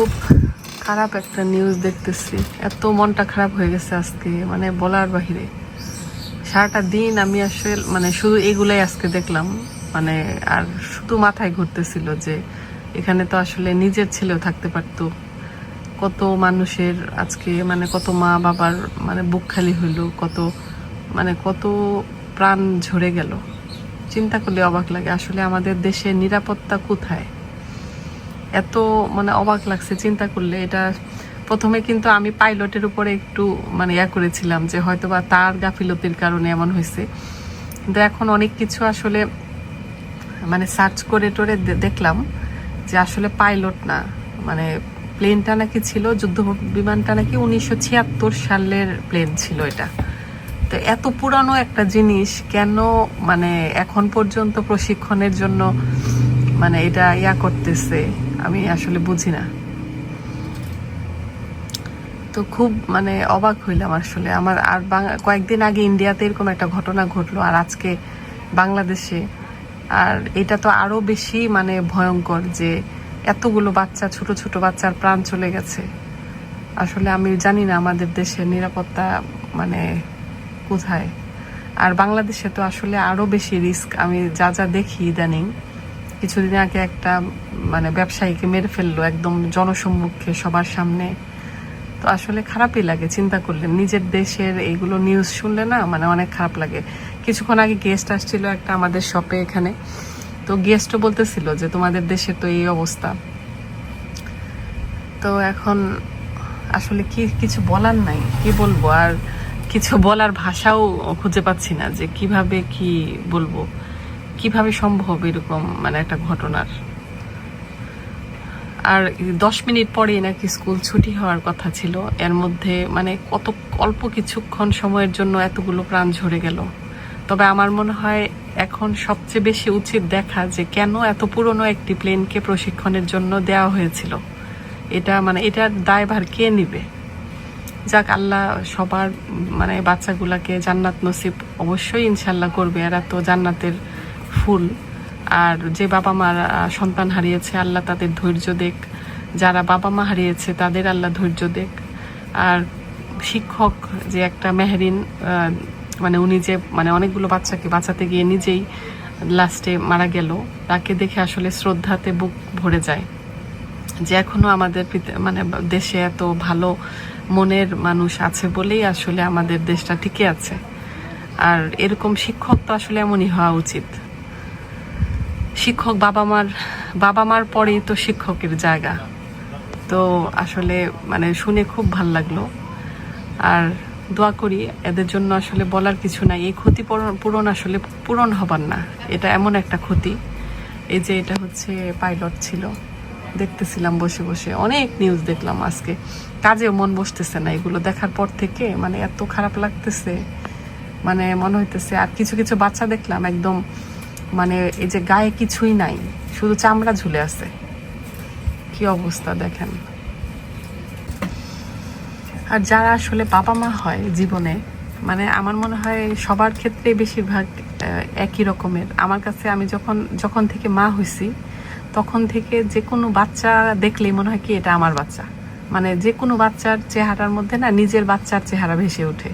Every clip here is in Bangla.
খুব খারাপ একটা নিউজ দেখতেছি। এত মনটা খারাপ হয়ে গেছে আজকে মানে বলার বাহিরে। সারাটা দিন আমি আসলে মানে শুধু এগুলাই আজকে দেখলাম। মানে আর শুধু মাথায় ঘুরতেছিল যে এখানে তো আসলে নিজের ছেলেও থাকতে পারতো। কত মানুষের আজকে মানে কত মা বাবার মানে বুক খালি হইল, কত মানে কত প্রাণ ঝরে গেল। চিন্তা করলে অবাক লাগে, আসলে আমাদের দেশে নিরাপত্তা কোথায়? এত মানে অবাক লাগছে, চিন্তা করলে। এটা প্রথমে কিন্তু আমি পাইলটের উপরে একটু মানে ইয়া করেছিলাম যে হয়তো বা তার গাফিলতির কারণে এমন হয়েছে। কিন্তু এখন অনেক কিছু আসলে মানে সার্চ করে টোরে দেখলাম যে আসলে পাইলট না। মানে প্লেনটা নাকি ছিল, যুদ্ধ বিমানটা নাকি উনিশশো ছিয়াত্তর সালের প্লেন ছিল এটা। তো এত পুরানো একটা জিনিস, কেন মানে এখন পর্যন্ত প্রশিক্ষণের জন্য মানে এটা ইয়া করতেছে, আমি আসলে বুঝি না। তো খুব মানে অবাক হইলাম আসলে। আমার আর কয়েকদিন আগে ইন্ডিয়াতে এরকম একটা ঘটনা ঘটলো, আর আজকে বাংলাদেশে। আর এটা তো আরও বেশি মানে ভয়ঙ্কর যে এতগুলো বাচ্চা, ছোট ছোট বাচ্চার প্রাণ চলে গেছে। আসলে আমি জানি না আমাদের দেশের নিরাপত্তা মানে কোথায়। আর বাংলাদেশে তো আসলে আরও বেশি রিস্ক। আমি যা যা দেখি ইদানিং কিছুদিন আগে একটা মানে ব্যবসায়ীকে মেরে ফেলল একদম জনসম্মুখে সবার সামনে। তো আসলে খারাপই লাগে, চিন্তা করলে। নিজের দেশের এইগুলো নিউজ শুনলে না মানে অনেক খারাপ লাগে। কিছুক্ষণ আগে গেস্ট আসছিল একটা আমাদের শপে এখানে। তো গেস্টও বলতেছিল যে, তোমাদের দেশের তো এই অবস্থা। তো এখন আসলে কি, কিছু বলার নাই। কি বলব? আর কিছু বলার ভাষাও খুঁজে পাচ্ছি না যে কীভাবে কি বলব। কীভাবে সম্ভব এরকম মানে একটা ঘটনার? আর দশ মিনিট পরেই নাকি স্কুল ছুটি হওয়ার কথা ছিল। এর মধ্যে মানে কত, অল্প কিছুক্ষণ সময়ের জন্য এতগুলো প্রাণ ঝরে গেল। তবে আমার মনে হয় এখন সবচেয়ে বেশি উচিত দেখা যে কেন এত পুরনো একটি প্লেনকে প্রশিক্ষণের জন্য দেওয়া হয়েছিল। এটা মানে এটার দায়ভার কে নিবে? যাক, আল্লাহ সবার মানে বাচ্চাগুলাকে জান্নাত নসিব অবশ্যই ইনশাল্লাহ করবে। এরা তো জান্নাতের ফুল। আর যে বাবা মার সন্তান হারিয়েছে, আল্লাহ তাদের ধৈর্য দেখ। যারা বাবা মা হারিয়েছে, তাদের আল্লাহ ধৈর্য দেখ। আর শিক্ষক যে একটা মেহরিন মানে উনি যে মানে অনেকগুলো বাচ্চাকে বাঁচাতে গিয়ে নিজেই লাস্টে মারা গেল, তাকে দেখে আসলে শ্রদ্ধাতে বুক ভরে যায়। যে এখনও আমাদের মানে দেশে এত ভালো মনের মানুষ আছে বলেই আসলে আমাদের দেশটা টিকে আছে। আর এরকম শিক্ষক তো আসলে এমনই হওয়া উচিত। শিক্ষক বাবা মার বাবা মার পরেই তো শিক্ষকের জায়গা। তো আসলে মানে শুনে খুব ভালো লাগল। আর দোয়া করি এদের জন্য আসলে বলার কিছু নাই। এই ক্ষতি পূরণ- আসলে পূরণ হবার না। এটা এমন একটা ক্ষতি। এই যে এটা হচ্ছে পাইলট ছিল। দেখতেছিলাম বসে বসে। অনেক নিউজ দেখলাম আজকে। কাজেও মন বসতেছে না। এগুলো দেখার পর থেকে মানে এত খারাপ লাগতেছে। মানে মনে হইতেছে আর কিছু কিছু বাচ্চা দেখলাম একদম মানে এই যে গায়ে কিছুই নাই, শুধু চামড়া ঝুলে আছে। কি অবস্থা দেখেন। আর যারা আসলে বাবা মা হয় জীবনে মানে আমার মনে হয় সবার ক্ষেত্রে বেশিরভাগ একই রকমের। আমার কাছে আমি যখন যখন থেকে মা হয়েছি তখন থেকে যে কোনো বাচ্চা দেখলেই মনে হয় কি এটা আমার বাচ্চা। মানে যে কোনো বাচ্চার চেহারার মধ্যে না নিজের বাচ্চার চেহারা ভেসে ওঠে।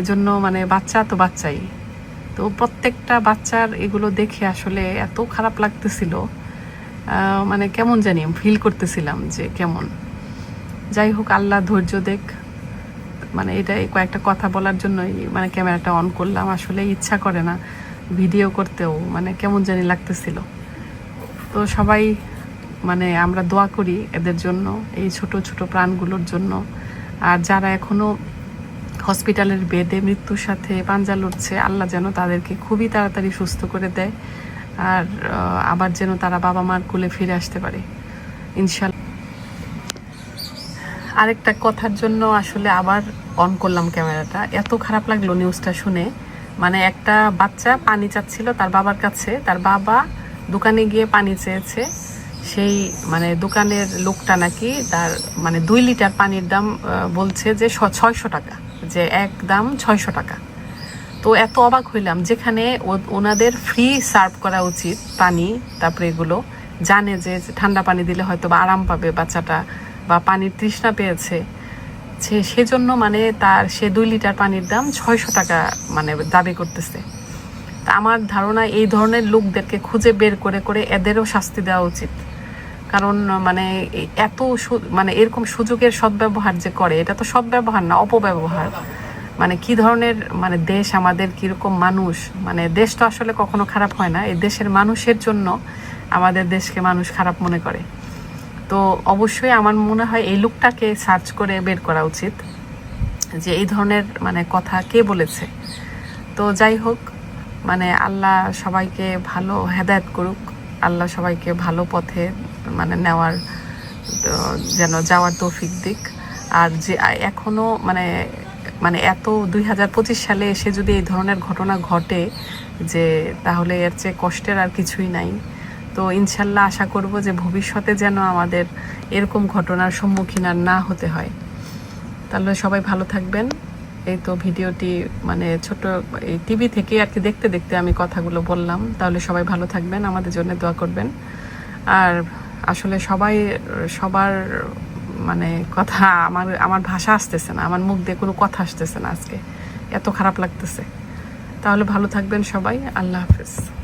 এজন্য মানে বাচ্চা তো বাচ্চাই। তো প্রত্যেকটা বাচ্চার এগুলো দেখে আসলে এত খারাপ লাগতেছিল। মানে কেমন জানি ফিল করতেছিলাম যে কেমন। যাই হোক, আল্লাহ ধৈর্য দেখ। মানে এটা কয়েকটা কথা বলার জন্যই মানে ক্যামেরাটা অন করলাম। আসলে ইচ্ছা করে না ভিডিও করতেও। মানে কেমন জানি লাগতেছিল। তো সবাই মানে আমরা দোয়া করি এদের জন্য, এই ছোট ছোট প্রাণগুলোর জন্য। আর যারা এখনও হসপিটালের বেডে মৃত্যুর সাথে পাঞ্জা লড়ছে। আল্লাহ যেন তাদেরকে খুবই তাড়াতাড়ি সুস্থ করে দেয় আর আবার যেন তারা বাবা মার কোলে ফিরে আসতে পারে। ইনশাল্লাহ। আরেকটা কথার জন্য আসলে আবার অন করলাম ক্যামেরাটা। এত খারাপ লাগল নিউজটা শুনে। মানে একটা বাচ্চা পানি চাচ্ছিল তার বাবার কাছে। তার বাবা দোকানে গিয়ে পানি চেয়েছে। সেই মানে দোকানের লোকটা নাকি তার মানে দুই লিটার পানির দাম বলছে যে ছয়শো টাকা, যে এক দাম ছয়শো টাকা। তো এত অবাক হইলাম, যেখানে ওনাদের ফ্রি সার্ভ করা উচিত পানি, তারপরে এগুলো, জানে যে ঠান্ডা পানি দিলে হয়তো বা আরাম পাবে বাচ্চাটা, বা পানির তৃষ্ণা পেয়েছে। সে, সেজন্য মানে তার, সে দুই লিটার পানির দাম ছয়শো টাকা মানে দাবি করতেছে। তা আমার ধারণা এই ধরনের লোকদেরকে খুঁজে বের করে করে এদেরও শাস্তি দেওয়া উচিত। কারণ মানে এত মানে এরকম সুযোগের সদ্ব্যবহার যে করে, এটা তো সদ্ব্যবহার না, অপব্যবহার। মানে কি ধরনের মানে দেশ আমাদের কীরকম মানুষ? মানে দেশ তো আসলে কখনো খারাপ হয় না, এই দেশের মানুষের জন্য আমাদের দেশকে মানুষ খারাপ মনে করে। তো অবশ্যই আমার মনে হয় এই লোকটাকে সার্চ করে বের করা উচিত, যে এই ধরনের মানে কথা কে বলেছে। তো যাই হোক মানে আল্লাহ সবাইকে ভালো হেদায়েত করুক, আল্লাহ সবাইকে ভালো পথে মানে নেওয়ার যেন যাওয়ার তৌফিক দিক। আর যে এখনও মানে মানে এত দুই হাজার পঁচিশ সালে এসে যদি এই ধরনের ঘটনা ঘটে যে তাহলে এর চেয়ে কষ্টের আর কিছুই নাই। তো ইনশাল্লাহ আশা করব যে ভবিষ্যতে যেন আমাদের এরকম ঘটনার সম্মুখীন আর না হতে হয়। তাহলে সবাই ভালো থাকবেন। এই তো ভিডিওটি মানে ছোট, এই টিভি থেকে আর কি দেখতে দেখতে আমি কথাগুলো বললাম। তাহলে সবাই ভালো থাকবেন, আমাদের জন্য দোয়া করবেন। আর আসলে সবাই, সবার মানে কথা আমার আমার ভাষা আসতেছে না, আমার মুখ দিয়ে কোনো কথা আসতেছে না আজকে। এত খারাপ লাগতেছে। তাহলে ভালো থাকবেন সবাই, আল্লাহ হাফেজ।